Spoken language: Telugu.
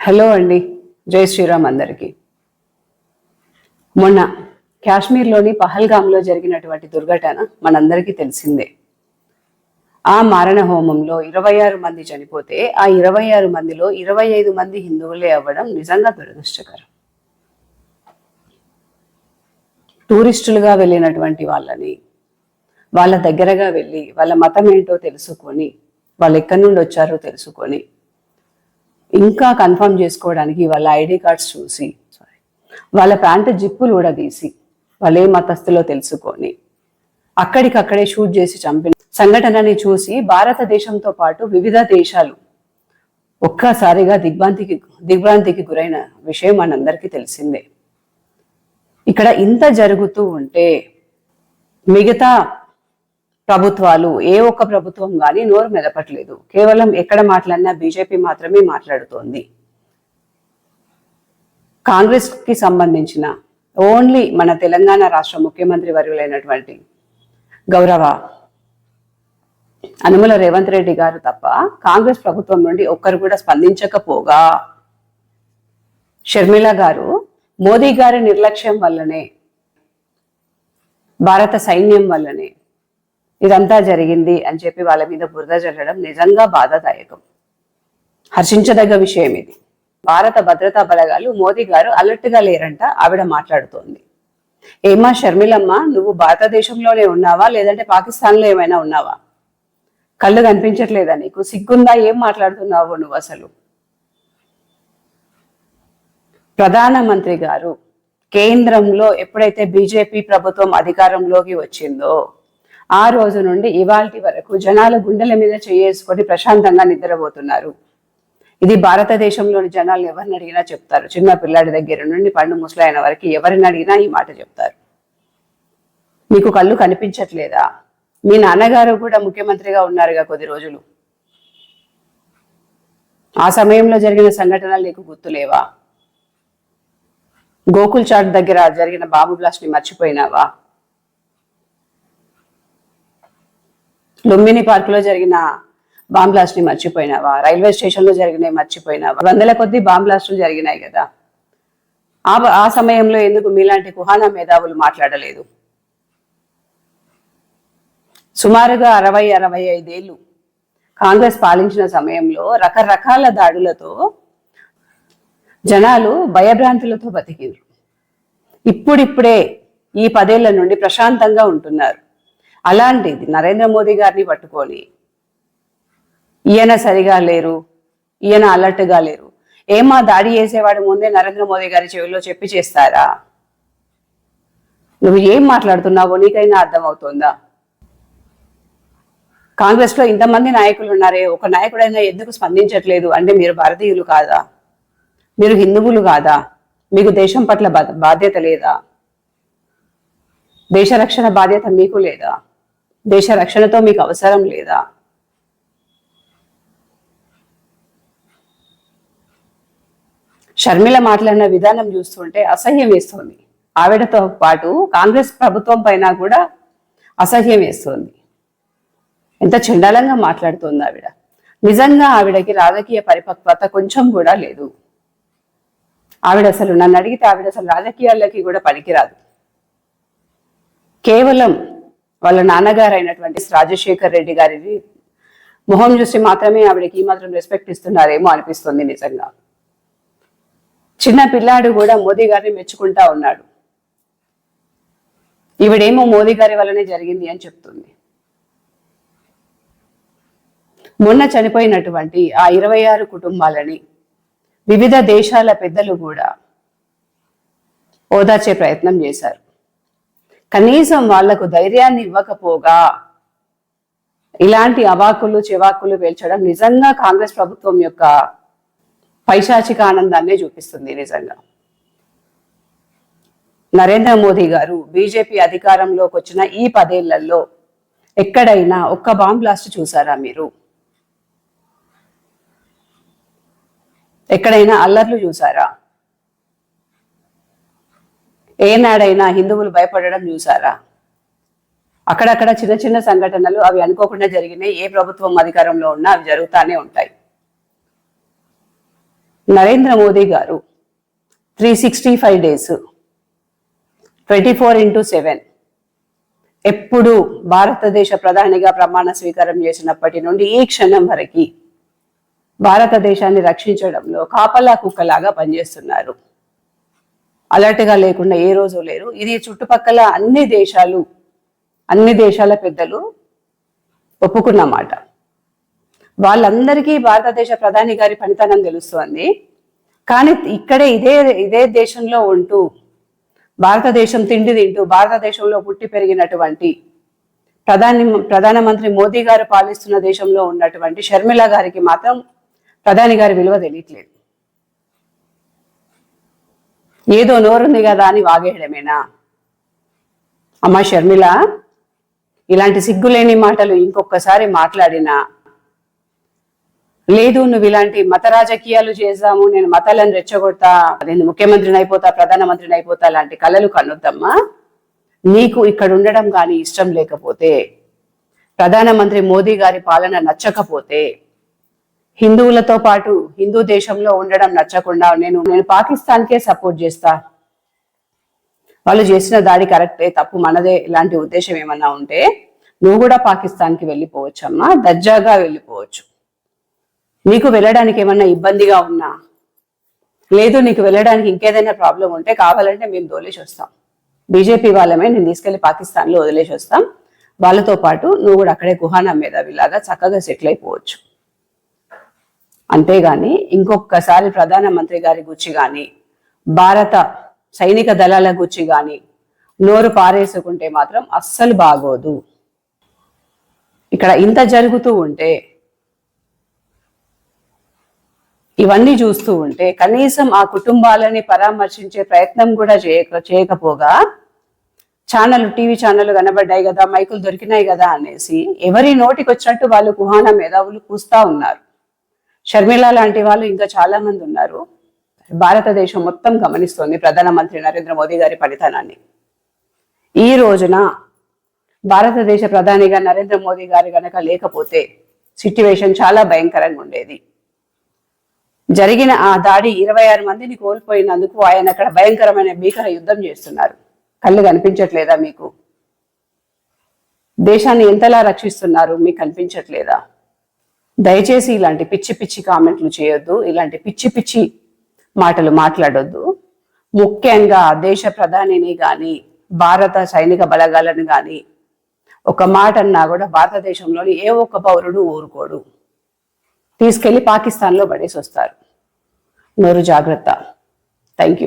హలో అండి. జై శ్రీరామ్ అందరికీ. మొన్న కాశ్మీర్లోని పహల్గామ్లో జరిగినటువంటి దుర్ఘటన మనందరికీ తెలిసిందే. ఆ మారణ హోమంలో ఇరవై ఆరు మంది చనిపోతే ఆ ఇరవై ఆరు మందిలో ఇరవై ఐదు మంది హిందువులే అవ్వడం నిజంగా దురదృష్టకరం. టూరిస్టులుగా వెళ్ళినటువంటి వాళ్ళని వాళ్ళ దగ్గరగా వెళ్ళి వాళ్ళ మతం ఏంటో తెలుసుకొని వాళ్ళు ఎక్కడి నుండి వచ్చారో తెలుసుకొని ఇంకా కన్ఫర్మ్ చేసుకోవడానికి వాళ్ళ ఐడి కార్డ్స్ చూసి వాళ్ళ ప్యాంటు జిప్పులు కూడా తీసి వాళ్ళే మతస్థులో తెలుసుకొని అక్కడికక్కడే షూట్ చేసి చంపిన సంఘటనని చూసి భారతదేశంతో పాటు వివిధ దేశాలు ఒక్కసారిగా దిగ్భ్రాంతికి దిగ్భ్రాంతికి గురైన విషయం మనందరికీ తెలిసిందే. ఇక్కడ ఇంత జరుగుతూ ఉంటే మిగతా ప్రభుత్వాలు ఏ ఒక్క ప్రభుత్వం కానీ నోరు మెదపట్లేదు. కేవలం ఎక్కడ మాట్లాడినా బీజేపీ మాత్రమే మాట్లాడుతోంది. కాంగ్రెస్కి సంబంధించిన ఓన్లీ మన తెలంగాణ రాష్ట్ర ముఖ్యమంత్రి వర్యులైనటువంటి గౌరవ అనుమల రేవంత్ రెడ్డి గారు తప్ప కాంగ్రెస్ ప్రభుత్వం నుండి ఒక్కరు కూడా స్పందించకపోగా. షర్మిల గారు మోదీ గారి నిర్లక్ష్యం వల్లనే భారత సైన్యం వల్లనే ఇదంతా జరిగింది అని చెప్పి వాళ్ళ మీద బురద జల్లడం నిజంగా బాధాదాయకం. హర్షించదగ్గ విషయం ఇది. భారత భద్రతా బలగాలు మోదీ గారు అలర్ట్గా లేరంట ఆవిడ మాట్లాడుతోంది. ఏమా షర్మిలమ్మ నువ్వు భారతదేశంలోనే ఉన్నావా? లేదంటే పాకిస్తాన్లో ఏమైనా ఉన్నావా? కళ్ళు కనిపించట్లేదా నీకు? సిగ్గుందా? ఏం మాట్లాడుతున్నావు నువ్వు అసలు? ప్రధానమంత్రి గారు కేంద్రంలో ఎప్పుడైతే బీజేపీ ప్రభుత్వం అధికారంలోకి వచ్చిందో ఆ రోజు నుండి ఇవాల్టి వరకు జనాలు గుండెల మీద చేసుకొని ప్రశాంతంగా నిద్రపోతున్నారు. ఇది భారతదేశంలోని జనాలు ఎవరిని అడిగినా చెప్తారు. చిన్న పిల్లాడి దగ్గర నుండి పండు ముసలైన వరకు ఎవరిని అడిగినా ఈ మాట చెప్తారు. మీకు కళ్ళు కనిపించట్లేదా? మీ నాన్నగారు కూడా ముఖ్యమంత్రిగా ఉన్నారుగా కొద్ది రోజులు. ఆ సమయంలో జరిగిన సంఘటనలు నీకు గుర్తులేవా? గోకుల్ చాట్ దగ్గర జరిగిన బాంబు బ్లాస్ట్ని మర్చిపోయినావా? లుంబిని పార్క్లో జరిగిన బాంబ్ బ్లాస్ట్ని మర్చిపోయినావా? రైల్వే స్టేషన్లో జరిగినవి మర్చిపోయినావా? వందల కొద్ది బాంబ్ బ్లాస్టులు జరిగినాయి కదా. ఆ ఆ సమయంలో ఎందుకు మీలాంటి కుహానా మేధావులు మాట్లాడలేదు? సుమారుగా అరవై అరవై ఐదేళ్ళు కాంగ్రెస్ పాలించిన సమయంలో రకరకాల దాడులతో జనాలు భయభ్రాంతులతో బతికిండ్రు. ఇప్పుడిప్పుడే ఈ పదేళ్ళ నుండి ప్రశాంతంగా ఉంటున్నారు. అలాంటిది నరేంద్ర మోదీ గారిని పట్టుకొని ఈయన సరిగా లేరు ఈయన అలర్ట్గా లేరు. ఏమా దాడి చేసేవాడు ముందే నరేంద్ర మోదీ గారి చెవిలో చెప్పి చేస్తారా? నువ్వు ఏం మాట్లాడుతున్నావో నీకైనా అర్థమవుతుందా? కాంగ్రెస్లో ఇంతమంది నాయకులు ఉన్నారే ఒక నాయకుడైనా ఎందుకు స్పందించట్లేదు? అంటే మీరు భారతీయులు కాదా? మీరు హిందువులు కాదా? మీకు దేశం పట్ల బా- బాధ్యత లేదా? దేశ రక్షణ బాధ్యత మీకు లేదా? దేశ రక్షణతో మీకు అవసరం లేదా? షర్మిల మాట్లాడిన విధానం చూస్తుంటే అసహ్యం వేస్తోంది. ఆవిడతో పాటు కాంగ్రెస్ ప్రభుత్వం పైన కూడా అసహ్యం వేస్తోంది. ఎంత చండాలంగా మాట్లాడుతోంది ఆవిడ. నిజంగా ఆవిడకి రాజకీయ పరిపక్వత కొంచెం కూడా లేదు. ఆవిడ అసలు నన్ను అడిగితే ఆవిడ అసలు రాజకీయాల్లోకి కూడా పనికిరాదు. కేవలం వాళ్ళ నాన్నగారు అయినటువంటి రాజశేఖర్ రెడ్డి గారిని మొహం చూసి మాత్రమే ఆవిడకి ఈ మాత్రం రెస్పెక్ట్ ఇస్తున్నారేమో అనిపిస్తుంది నిజంగా. చిన్న పిల్లాడు కూడా మోదీ గారిని మెచ్చుకుంటా ఉన్నాడు. ఈవిడేమో మోదీ గారి వల్లనే జరిగింది అని చెప్తుంది. మొన్న చనిపోయినటువంటి ఆ ఇరవై ఆరు కుటుంబాలని వివిధ దేశాల పెద్దలు కూడా ఓదార్చే ప్రయత్నం చేశారు. కనీసం వాళ్ళకు ధైర్యాన్ని ఇవ్వకపోగా ఇలాంటి అవాకులు చివాకులు పేల్చడం నిజంగా కాంగ్రెస్ ప్రభుత్వం యొక్క పైశాచిక ఆనందాన్నే చూపిస్తుంది నిజంగా. నరేంద్ర మోదీ గారు బీజేపీ అధికారంలోకి వచ్చిన ఈ పదేళ్ళలో ఎక్కడైనా ఒక్క బాంబ్ బ్లాస్ట్ చూసారా మీరు? ఎక్కడైనా అల్లర్లు చూసారా? ఏనాడైనా హిందువులు భయపడడం చూసారా? అక్కడక్కడ చిన్న చిన్న సంఘటనలు అవి అనుకోకుండా జరిగినాయి. ఏ ప్రభుత్వం అధికారంలో ఉన్నా అవి జరుగుతానే ఉంటాయి. నరేంద్ర మోదీ గారు three sixty five days twenty four into seven ఎప్పుడు భారతదేశ ప్రధానిగా ప్రమాణ స్వీకారం చేసినప్పటి నుండి ఈ క్షణం వరకు భారతదేశాన్ని రక్షించడంలో కాపలా కుక్కలాగా పనిచేస్తున్నారు. అలర్ట్గా లేకుండా ఏ రోజు లేరు. ఇది చుట్టుపక్కల అన్ని దేశాలు అన్ని దేశాల పెద్దలు ఒప్పుకున్నమాట. వాళ్ళందరికీ భారతదేశ ప్రధాని గారి పనితనం తెలుస్తోంది. కానీ ఇక్కడే ఇదే ఇదే దేశంలో ఉంటూ భారతదేశం తిండి తింటూ భారతదేశంలో పుట్టి పెరిగినటువంటి ప్రధాని ప్రధానమంత్రి మోదీ గారు పాలిస్తున్న దేశంలో ఉన్నటువంటి షర్మిల గారికి మాత్రం ప్రధాని గారి విలువ తెలియట్లేదు. ఏదో నోరుంది కదా అని వాగేయడమేనా? అమ్మా షర్మిల ఇలాంటి సిగ్గులేని మాటలు ఇంకొకసారి మాట్లాడినా. లేదు నువ్వు ఇలాంటి మత రాజకీయాలు చేసాము నేను మతాలను రెచ్చగొడతా నేను ముఖ్యమంత్రిని అయిపోతా ప్రధానమంత్రిని అయిపోతా లాంటి కళలు కనొద్దమ్మా నీకు ఇక్కడ ఉండడం కానీ ఇష్టం లేకపోతే ప్రధానమంత్రి మోదీ గారి పాలన నచ్చకపోతే హిందువులతో పాటు హిందూ దేశంలో ఉండడం నచ్చకుండా నేను నేను పాకిస్తాన్కే సపోర్ట్ చేస్తా. వాళ్ళు చేసిన దాడి కరెక్టే తప్పు మనదే ఇలాంటి ఉద్దేశం ఏమన్నా ఉంటే నువ్వు కూడా పాకిస్తాన్కి వెళ్ళిపోవచ్చమ్మా దర్జాగా వెళ్ళిపోవచ్చు. నీకు వెళ్ళడానికి ఏమన్నా ఇబ్బందిగా ఉన్నా? లేదు నీకు వెళ్ళడానికి ఇంకేదైనా ప్రాబ్లం ఉంటే కావాలంటే మేము దోలేసి వస్తాం. బీజేపీ వాళ్ళమే నేను తీసుకెళ్ళి పాకిస్తాన్లో వదిలేసి వస్తాం. వాళ్ళతో పాటు నువ్వు కూడా అక్కడే గుహానా మేధావిలాగా చక్కగా సెటిల్ అయిపోవచ్చు. అంతేగాని ఇంకొకసారి ప్రధానమంత్రి గారి గుచ్చి కానీ భారత సైనిక దళాల గుచ్చి కానీ నోరు పారేసుకుంటే మాత్రం అస్సలు బాగోదు. ఇక్కడ ఇంత జరుగుతూ ఉంటే ఇవన్నీ చూస్తూ ఉంటే కనీసం ఆ కుటుంబాలని పరామర్శించే ప్రయత్నం కూడా చేయక చేయకపోగా ఛానల్ టీవీ ఛానల్ కనబడ్డాయి కదా మైకులు దొరికినాయి కదా అనేసి ఎవరి నోటికి వచ్చినట్టు వాళ్ళు కుహాన మేధావులు కూస్తా ఉన్నారు. షర్మిల లాంటి వాళ్ళు ఇంకా చాలా మంది ఉన్నారు. భారతదేశం మొత్తం గమనిస్తోంది ప్రధానమంత్రి నరేంద్ర మోదీ గారి పనితనాన్ని. ఈ రోజున భారతదేశ ప్రధానిగా నరేంద్ర మోదీ గారు గనక లేకపోతే సిట్యువేషన్ చాలా భయంకరంగా ఉండేది. జరిగిన ఆ దాడి ఇరవై ఆరు మందిని కోల్పోయినందుకు ఆయన అక్కడ భయంకరమైన భీకర యుద్ధం చేస్తున్నారు. కళ్ళు కనిపించట్లేదా మీకు? దేశాన్ని ఎంతలా రక్షిస్తున్నారు మీకు కనిపించట్లేదా? దయచేసి ఇలాంటి పిచ్చి పిచ్చి కామెంట్లు చేయొద్దు ఇలాంటి పిచ్చి పిచ్చి మాటలు మాట్లాడొద్దు. ముఖ్యంగా దేశ ప్రధానిని కానీ భారత సైనిక బలగాలను కానీ ఒక మాట అన్నా కూడా భారతదేశంలోని ఏ ఒక్క పౌరుడు ఊరుకోడు. తీసుకెళ్ళి పాకిస్తాన్లో పడేసి వస్తారు నోరు జాగ్రత్త. Thank you